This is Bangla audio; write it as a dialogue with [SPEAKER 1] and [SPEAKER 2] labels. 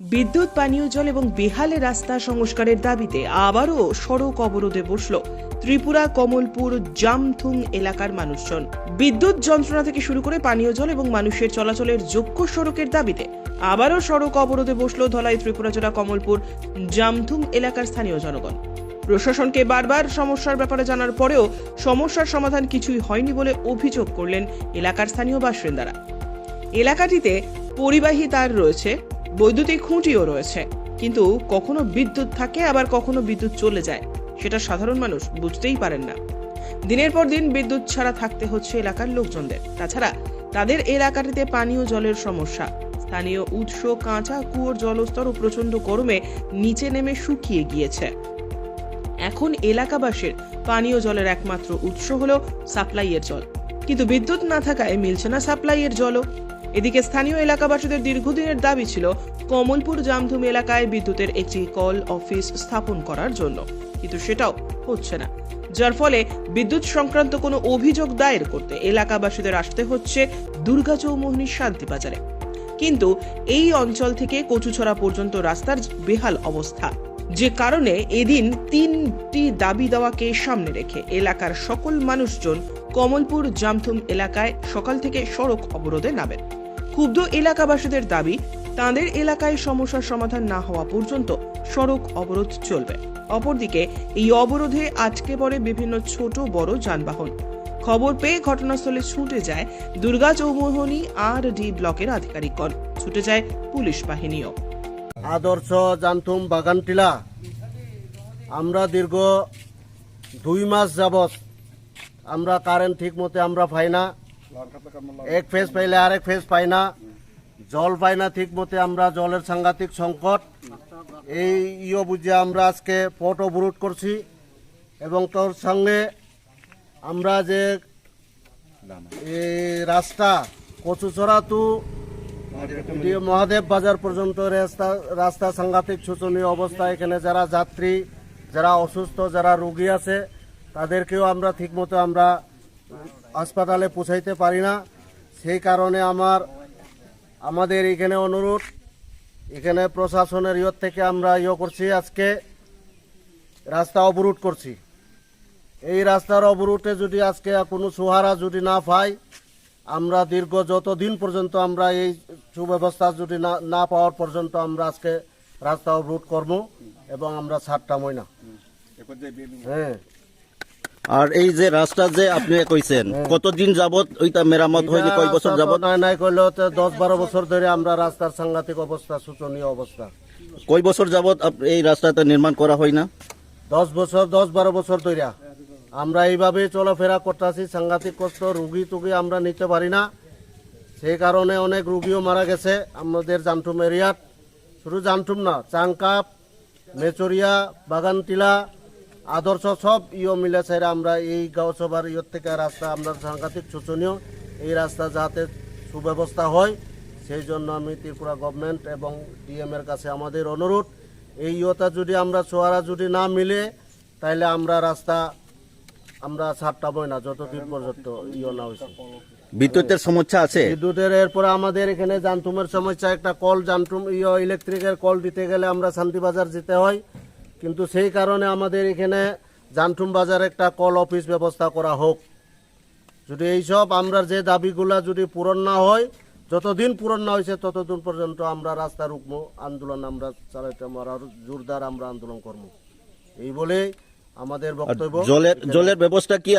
[SPEAKER 1] বিদ্যুৎ, পানীয় জল এবং বেহালে রাস্তা সংস্কারের দাবিতে আবারও সড়ক অবরোধে বসল ত্রিপুরা, কমলপুর, জামথুং এলাকার মানুষজন। বিদ্যুৎ যন্ত্রণা থেকে শুরু করে পানীয় জল এবং মানুষের চলাচলের যোগ্য সড়কের দাবিতে আবারও সড়ক অবরোধে বসল ধলাই ত্রিপুরা জেলা, কমলপুর, জামথুং এলাকার স্থানীয় জনগণ। প্রশাসনকে বারবার সমস্যার ব্যাপারে জানার পরেও সমস্যার সমাধান কিছুই হয়নি বলে অভিযোগ করলেন এলাকার স্থানীয় বাসিন্দারা। এলাকাটিতে পরিবাহী তার রয়েছে। বৈদ্যুতিক খুঁটিও রয়েছে। কিন্তু কখনো বিদ্যুৎ থাকে, আবার কখনো বিদ্যুৎ চলে যায়। সেটা সাধারণ মানুষ বুঝতেই পারেন না। দিনের পর দিন বিদ্যুৎ ছাড়া থাকতে হচ্ছে এলাকার লোকজনদের। তাছাড়া তাদের এলাকাটিতে পানীয় জলের সমস্যা। স্থানীয় উৎস, কাঁচা, কুয়োর জলস্তর ও প্রচণ্ড গরমে নিচে নেমে শুকিয়ে গিয়েছে। এখন এলাকাবাসীর পানীয় জলের একমাত্র উৎস হলো সাপ্লাইয়ের জল। কিন্তু বিদ্যুৎ না থাকায় মিলছে না সাপ্লাইয়ের জলও। এদিকে স্থানীয় এলাকাবাসীদের দীর্ঘদিনের দাবি ছিল কমলপুর জামধুম এলাকায় বিদ্যুতের একটি কল অফিস স্থাপন করার জন্য। কিন্তু সেটাও হচ্ছে না। যার ফলে বিদ্যুৎ সংক্রান্ত কোনো অভিযোগ দায়ের করতে এলাকাবাসীদের আসতে হচ্ছে দুর্গা চৌমোহনীর শান্তিবাজারে। কিন্তু এই অঞ্চল থেকে কচুছড়া পর্যন্ত রাস্তার বেহাল অবস্থা। যে কারণে এদিন তিনটি দাবি দেওয়াকে সামনে রেখে এলাকার সকল মানুষজন কমলপুর জামথুম এলাকায় সকাল থেকে সড়ক অবরোধে নামেন। ক্ষুব্ধ এলাকাবাসীদের দাবি, তাদের এলাকায় সমস্যার সমাধান না হওয়া পর্যন্ত সড়ক অবরোধ চলবে। অপরদিকে, এই অবরোধে আটকে পড়ে বিভিন্ন ছোট, বড় যানবাহন। খবর পেয়ে ঘটনাস্থলে ছুটে যায় দুর্গা চৌমোহনী আর ডি ব্লকের আধিকারিকগণ। ছুটে যায় পুলিশ বাহিনীও।
[SPEAKER 2] আদর্শ জানতুম বাগানটিলা। আমরা দীর্ঘ দুই মাস যাবৎ আমরা কারেন্ট ঠিক মতো আমরা পাই না। এক ফেজ পাইলে আরেক ফেজ পাই না। জল পাই না ঠিক মতো আমরা জলের সাংঘাতিক সংকট। এই ইয়ে বুঝে আমরা আজকে পট অবরোধ করছি এবং তোর সঙ্গে আমরা যে এই রাস্তা টু এটি মহাদেব বাজার পর্যন্ত রাস্তা রাস্তা সাংঘাতিক শোচনীয় অবস্থা। এখানে যারা যাত্রী, যারা অসুস্থ, যারা রোগী আছে তাদেরকেও আমরা ঠিকমতো আমরা হাসপাতালে পৌঁছাইতে পারি না। সেই কারণে আমার আমাদের এখানে অনুরোধ এখানে প্রশাসনের ইয়র থেকে আমরা ইয়ে করছি আজকে রাস্তা অবরোধ করছি। এই রাস্তার অবরোধে যদি আজকে কোনো সুহারা যদি না পাই আমরা দীর্ঘ যতদিন পর্যন্ত আমরা এই সুব্যবস্থা যদি না না পাওয়ার পর্যন্ত আমরা আজকে রাস্তা অবরোধ করব এবং আমরা ছাড়টা না। হ্যাঁ।
[SPEAKER 3] আর এই যে রাস্তা যে আপনি কইছেন কতদিন যাবত ওইটা মেরামত হয়নি কয় বছর যাবত
[SPEAKER 2] নাই নাই তো দশ বারো বছর ধরে আমরা রাস্তার সাংঘাতিক অবস্থা শোচনীয় অবস্থা।
[SPEAKER 3] কয় বছর যাবত এই রাস্তাটা নির্মাণ করা হয় না?
[SPEAKER 2] দশ বছর দশ বারো বছর ধরে আমরা এইভাবে চলাফেরা করতেছি সাংঘাতিক কষ্ট রুগী টুগি আমরা নিতে পারি না। সেই কারণে অনেক রুগীও মারা গেছে আমাদের জামঠুম এরিয়াত শুধু জামঠুম না চাংকাপ মেচরিয়া বাগানটিলা আদর্শ সব ইয়ে মিলে ছেড়ে আমরা এই গাঁও সভার ইয়ের থেকে রাস্তা আমরা সাংঘাতিক শোচনীয়। এই রাস্তা যাতে সুব্যবস্থা হয় সেই জন্য আমি ত্রিপুরা গভর্নমেন্ট এবং ডিএম এর কাছে আমাদের অনুরোধ এই ইয়েটা যদি আমরা সোয়ারা যদি না মিলে তাহলে আমরা রাস্তা আমরা ছাড়তামই না যতদিন পর্যন্ত ইয়ে না হয়েছে
[SPEAKER 3] বিদ্যুতের সমস্যা আছে?
[SPEAKER 2] বিদ্যুতের এরপরে আমাদের এখানে জানতুমের সমস্যা একটা কল জানতুম ইয়ে ইলেকট্রিকের কল দিতে গেলে আমরা শান্তিবাজার যেতে হয়। কিন্তু সেই কারণে আমাদের এখানে জানঠুম বাজার একটা কল অফিস ব্যবস্থা করা হোক। যদি এইসব আমরা যে দাবিগুলা যদি পূরণ না হয় যতদিন পূরণ না হয়েছে ততদিন পর্যন্ত আমরা রাস্তা রুকবো আন্দোলন আমরা চালাইতে আমরা জোরদার আমরা আন্দোলন করব। এই বলে আমাদের বক্তব্য
[SPEAKER 3] জলের জলের ব্যবস্থা কি